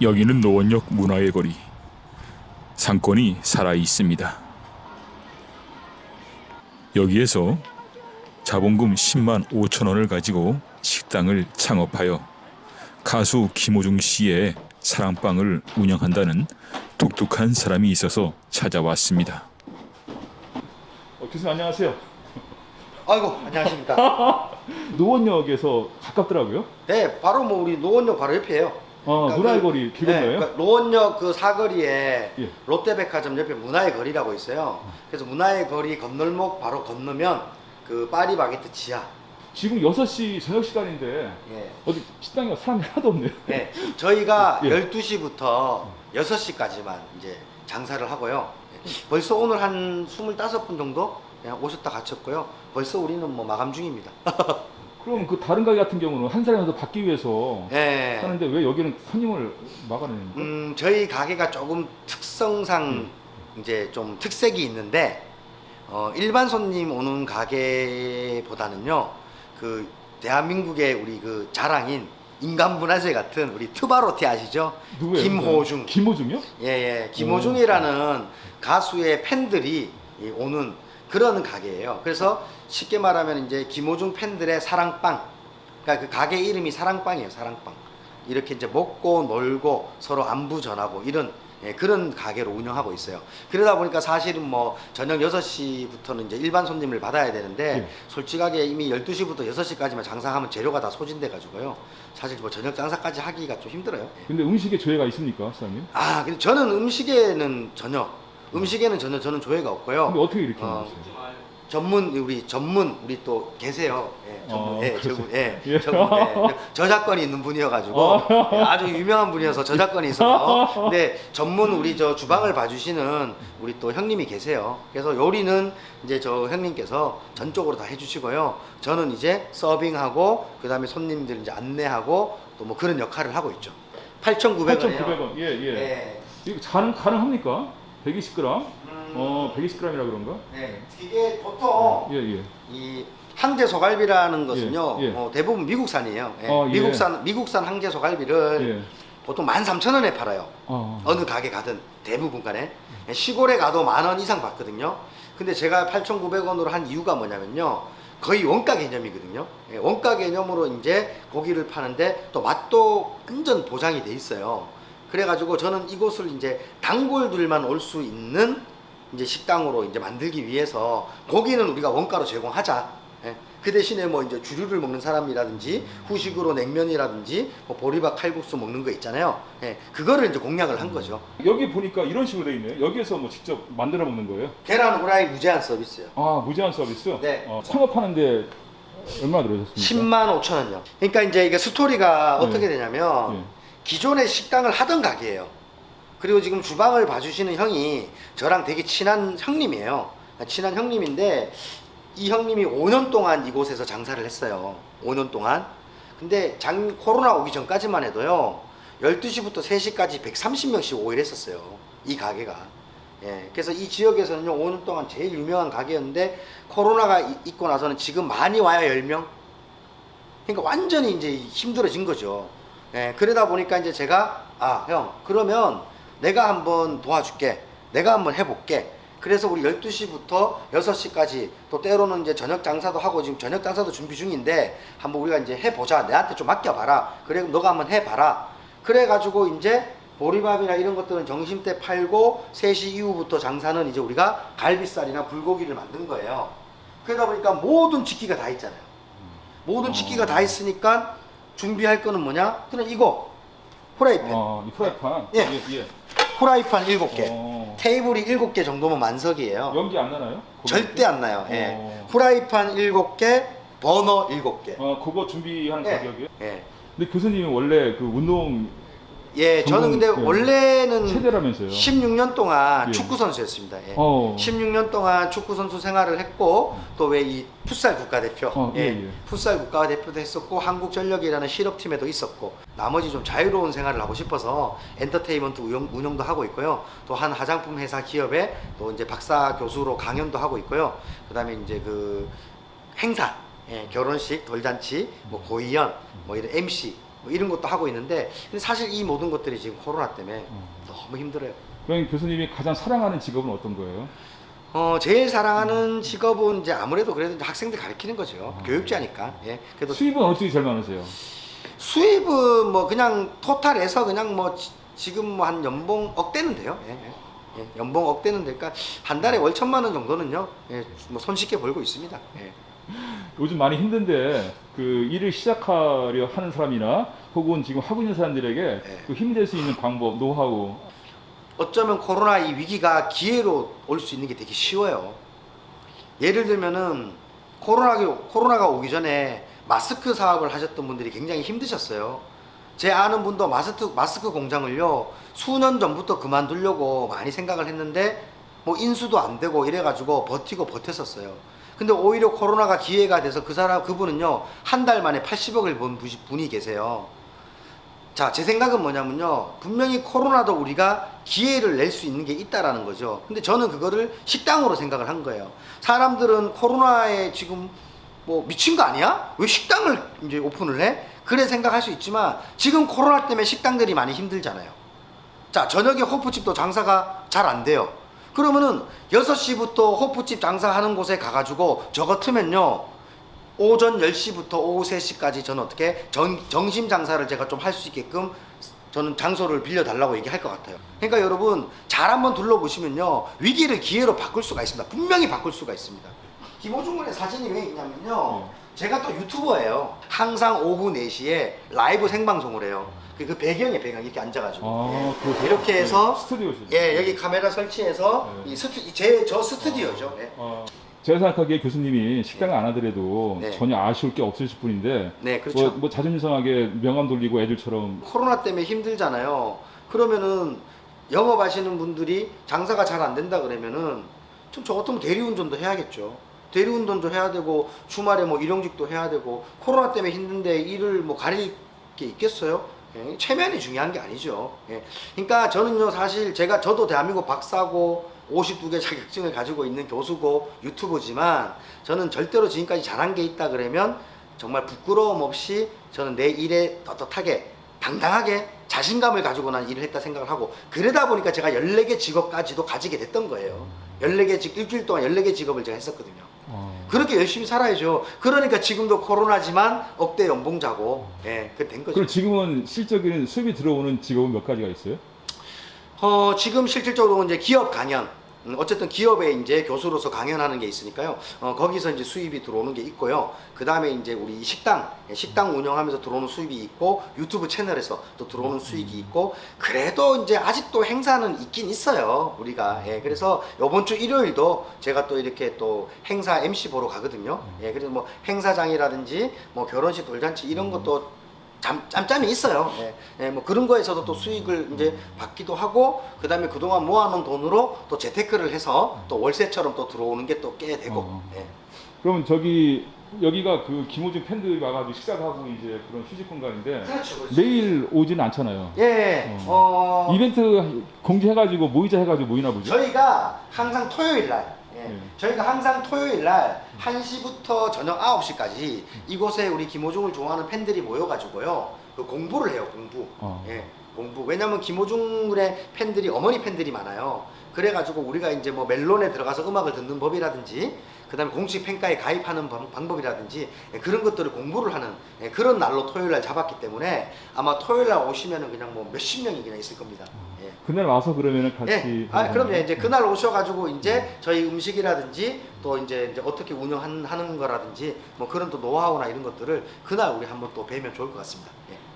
여기는 노원역 문화의 거리. 상권이 살아 있습니다. 여기에서 자본금 10만 5천 원을 가지고 식당을 창업하여 가수 김호중 씨의 사랑방을 운영한다는 독특한 사람이 있어서 찾아왔습니다. 어, 교수님 안녕하세요. 아이고 안녕하십니까. 노원역에서 가깝더라고요. 네, 바로 뭐 우리 노원역 바로 옆이에요. 어, 그러니까 문화의 그- 거리 네, 길건가요? 그러니까 노원역 그 사거리에 예. 롯데백화점 옆에 문화의 거리라고 있어요. 그래서 문화의 거리 건널목 바로 건너면 그 파리바게트 지하. 지금 6시 저녁 시간인데 예. 어디 식당에 사람이 하나도 없네요. 네, 저희가 예. 12시부터 6시까지만 이제 장사를 하고요. 예. 벌써 오늘 한 25분 정도 그냥 오셨다 가셨고요. 벌써 우리는 뭐 마감 중입니다. 그럼 그 다른 가게 같은 경우는 한 사람이라도 받기 위해서 예. 하는데 왜 여기는 손님을 막아내는 거예요? 음, 저희 가게가 조금 특성상 음. 이제 좀 특색이 있는데 어, 일반 손님 오는 가게보다는요. 그 대한민국의 우리 그 자랑인 인간 문화재 같은 우리 트바로티 아시죠? 누구예요? 김호중. 김호중이요? 예, 예. 김호중이라는 가수의 팬들이 이 오는 그런 가게예요. 그래서 쉽게 말하면 이제 김호중 팬들의 사랑빵. 그러니까 그 가게 이름이 사랑빵이에요. 사랑빵. 이렇게 이제 먹고 놀고 서로 안부 전하고 이런 예, 그런 가게로 운영하고 있어요. 그러다 보니까 사실은 뭐 저녁 6시부터는 이제 일반 손님을 받아야 되는데 예. 솔직하게 이미 12시부터 6시까지만 장사하면 재료가 다 소진돼 가지고요. 사실 뭐 저녁 장사까지 하기가 좀 힘들어요. 예. 근데 음식에 조예가 있습니까, 사장님? 아, 근데 저는 음식에는 전혀 음식에는 전혀 저는 조예가 없고요. 근데 어떻게 이렇게 어, 만드세요? 전문 우리 전문 우리 또 계세요. 예, 전문, 어, 예. 저분, 예, 예. 저분, 예, 저작권이 있는 분이어가지고 어. 예, 아주 유명한 분이어서 저작권이 있어서. 근데 전문 우리 저 주방을 봐주시는 우리 또 형님이 계세요. 그래서 요리는 이제 저 형님께서 전적으로 다 해주시고요. 저는 이제 서빙하고 그 다음에 손님들 이제 안내하고 또 뭐 그런 역할을 하고 있죠. 8,900원이요. 8,900원. 예, 예. 예. 이거 가능 가능합니까? 120g? 음, 어, 120g이라 그런가? 네, 이게 보통 예, 예. 이 항제 소갈비라는 것은요 예, 예. 어, 대부분 미국산이에요. 예, 어, 예. 미국산 미국산 항제 소갈비를 예. 보통 13,000원에 팔아요. 어. 어느 가게 가든 대부분 간에 예, 시골에 가도 만 원 이상 받거든요. 근데 제가 8,900원으로 한 이유가 뭐냐면요. 거의 원가 개념이거든요. 예, 원가 개념으로 이제 고기를 파는데 또 맛도 완전 보장이 돼 있어요. 그래가지고 저는 이곳을 이제 단골들만 올 수 있는 이제 식당으로 이제 만들기 위해서 고기는 우리가 원가로 제공하자. 예, 그 대신에 뭐 이제 주류를 먹는 사람이라든지 후식으로 냉면이라든지 뭐 보리밥 칼국수 먹는 거 있잖아요. 예, 그거를 이제 공략을 한 거죠. 여기 보니까 이런 식으로 돼 있네요. 여기에서 뭐 직접 만들어 먹는 거예요? 계란 후라이 무제한 서비스요. 아, 무제한 서비스? 네. 어, 창업하는데 얼마나 들어셨습니까? 10만 5천 원요. 그러니까 이제 이게 스토리가 네. 어떻게 되냐면 예. 기존에 식당을 하던 가게예요. 그리고 지금 주방을 봐주시는 형이 저랑 되게 친한 형님이에요. 친한 형님인데 이 형님이 5년 동안 이곳에서 장사를 했어요. 5년 동안. 근데 장 코로나 오기 전까지만 해도요. 12시부터 3시까지 130명씩 오일 했었어요. 이 가게가. 예. 그래서 이 지역에서는요. 5년 동안 제일 유명한 가게였는데 코로나가 이- 있고 나서는 지금 많이 와야 10명. 그러니까 완전히 이제 힘들어진 거죠. 예, 그러다 보니까 이제 제가 아, 형, 그러면 내가 한번 도와줄게. 내가 한번 해볼게. 그래서 우리 12시부터 6시까지 또 때로는 이제 저녁 장사도 하고 지금 저녁 장사도 준비 중인데 한번 우리가 이제 해보자. 내한테 좀 맡겨봐라. 그래, 너가 한번 해봐라. 그래가지고 이제 보리밥이나 이런 것들은 점심 때 팔고 3시 이후부터 장사는 이제 우리가 갈비살이나 불고기를 만든 거예요. 그러다 보니까 모든 직기가 다 있잖아요. 모든 직기가 다 있으니까 준비할 거는 뭐냐? 그냥 이거 후라이팬. 어, 이 프라이팬. 예. 예, 예. 후라이팬 7개. 어. 테이블이 7개 정도면 만석이에요. 연기 안 나나요? 절대 안 나요. 예. 어. 후라이팬 7개, 버너 7개. 어, 그거 준비하는 예. 가격이요? 예. 근데 교수님이 원래 그 운동 예, 저는 근데 예. 원래는 체대라면서요? 16년 동안 예. 축구 선수였습니다. 예. 어. 16년 동안 축구 선수 생활을 했고 또 왜 이 풋살 국가대표, 어, 예, 예. 풋살 국가대표도 했었고 한국전력이라는 실업팀에도 있었고 나머지 좀 자유로운 생활을 하고 싶어서 엔터테인먼트 운영, 운영 도 하고 있고요. 또 한 화장품 회사 기업에 또 이제 박사 교수로 강연도 하고 있고요. 그다음에 이제 그 행사, 예, 결혼식, 돌잔치, 뭐 고이연, 뭐 이런 MC 뭐 이런 것도 하고 있는데 근데 사실 이 모든 것들이 지금 코로나 때문에 어. 너무 힘들어요. 그럼 교수님이 가장 사랑하는 직업은 어떤 거예요? 어 제일 사랑하는 직업은 이제 아무래도 그래도 이제 학생들 가르치는 거죠. 아. 교육자니까. 예. 그래도 수입은 어느 쪽이 제일 많으세요? 수입은 뭐 그냥 토탈해서 그냥 뭐 지, 금뭐 한 연봉 억대는 돼요. 예, 예. 예, 연봉 억대는 될까 한 달에 월 천만 원 정도는요. 예, 뭐 손쉽게 벌고 있습니다. 예. 요즘 많이 힘든데 그 일을 시작하려 하는 사람이나 혹은 지금 하고 있는 사람들에게 네. 그 힘이 될 수 있는 방법, 노하우 어쩌면 코로나 이 위기가 기회로 올 수 있는 게 되게 쉬워요. 예를 들면은 코로나가, 코로나가 오기 전에 마스크 사업을 하셨던 분들이 굉장히 힘드셨어요. 제 아는 분도 마스크, 마스크 공장을요, 수년 전부터 그만두려고 많이 생각을 했는데, 뭐 인수도 안 되고 이래가지고 버티고 버텼었어요. 근데 오히려 코로나가 기회가 돼서 그 사람, 그분은요, 한 달 만에 80억을 번 부- 분이 계세요. 자, 제 생각은 뭐냐면요. 분명히 코로나도 우리가 기회를 낼 수 있는 게 있다라는 거죠. 근데 저는 그거를 식당으로 생각을 한 거예요. 사람들은 코로나에 지금 뭐 미친 거 아니야? 왜 식당을 이제 오픈을 해? 그래 생각할 수 있지만 지금 코로나 때문에 식당들이 많이 힘들잖아요. 자, 저녁에 호프집도 장사가 잘 안 돼요. 그러면은 6시부터 호프집 장사하는 곳에 가가지고 저 같으면요. 오전 10시부터 오후 3시까지 저는 어떻게 정, 정심 장사를 제가 좀 할 수 있게끔 저는 장소를 빌려달라고 얘기할 것 같아요. 그러니까 여러분 잘 한번 둘러보시면요. 위기를 기회로 바꿀 수가 있습니다. 분명히 바꿀 수가 있습니다. 김호중 군의 사진이 왜 있냐면요. 제가 또 유튜버예요. 항상 오후 4시에 라이브 생방송을 해요. 그, 그 배경에 배경 이렇게 앉아가지고. 아, 예. 그렇죠. 이렇게 해서 네, 스튜디오시죠. 예 여기 카메라 설치해서 네. 이 스튜 제저 스튜디오죠. 예. 어, 제가 생각하기에 교수님이 식당을 안 하더라도 네. 전혀 아쉬울 게 없으실 분인데 네 그렇죠. 뭐, 뭐 자존심 상하게 명함 돌리고 애들처럼 코로나 때문에 힘들잖아요. 그러면은 영업하시는 분들이 장사가 잘 안 된다 그러면은 좀 저 같으면 대리운전도 해야겠죠. 대리운전도 해야 되고 주말에 뭐 일용직도 해야 되고 코로나 때문에 힘든데 일을 뭐 가릴 게 있겠어요? 예, 체면이 중요한 게 아니죠. 예. 그러니까 저는요 사실 제가 저도 대한민국 박사고 52개 자격증을 가지고 있는 교수고 유튜버지만 저는 절대로 지금까지 잘한 게 있다 그러면 정말 부끄러움 없이 저는 내 일에 떳떳하게 당당하게 자신감을 가지고 난 일을 했다 생각을 하고 그러다 보니까 제가 14개 직업까지도 가지게 됐던 거예요. 14개 직 일주일 동안 14개 직업을 제가 했었거든요. 어, 그렇게 열심히 살아야죠. 그러니까 지금도 코로나지만 억대 연봉자고 예, 그된 거죠. 그리고 지금은 실적인 수입이 들어오는 직업은 몇 가지가 있어요? 어, 지금 실질적으로 이제 기업 음, 어쨌든 기업에 이제 교수로서 강연하는 게 있으니까요. 어, 거기서 이제 수입이 들어오는 게 있고요. 그 다음에 이제 우리 식당, 예, 식당 운영하면서 들어오는 수입이 있고, 유튜브 채널에서 또 들어오는 수익이 있고, 그래도 이제 아직도 행사는 있긴 있어요. 우리가. 예, 그래서 요번 주 일요일도 제가 또 이렇게 또 행사 MC 보러 가거든요. 예, 그래서 뭐 행사장이라든지 뭐 결혼식 돌잔치 이런 것도 잠, 짬짬이 있어요. 예, 예, 뭐 그런 거에서도 또 수익을 이제 받기도 하고, 그 다음에 그동안 모아놓은 돈으로 또 재테크를 해서 또 월세처럼 또 들어오는 게 또 꽤 되고, 어. 예. 그러면 저기 여기가 그 김호중 팬들이 와가지고 식사도 하고 이제 그런 휴식 공간인데 그렇죠, 그렇죠. 매일 오지는 않잖아요. 예, 어, 이벤트 공지해가지고 모이자 해가지고 모이나 보죠. 저희가 항상 토요일 날, 예, 네. 저희가 항상 토요일 날 1시부터 저녁 9시까지 이곳에 우리 김호중을 좋아하는 팬들이 모여가지고요, 그 공부를 해요, 공부. 어. 예, 공부. 왜냐면 김호중의 팬들이 어머니 팬들이 많아요. 그래가지고 우리가 이제 뭐 멜론에 들어가서 음악을 듣는 법이라든지, 그다음에 공식 팬카에 가입하는 방, 방법이라든지 예, 그런 것들을 공부를 하는 예, 그런 날로 토요일 날 잡았기 때문에 아마 토요일 날 오시면은 그냥 뭐 몇십 명이 그냥 있을 겁니다. 예. 그날 와서 그러면은 같이. 예. 아, 그럼요. 이제 그날 오셔 가지고 이제 저희 음식이라든지 또 이제, 이제 어떻게 운영하는 거라든지 뭐 그런 또 노하우나 이런 것들을 그날 우리 한번 또 뵈면 좋을 것 같습니다. 예.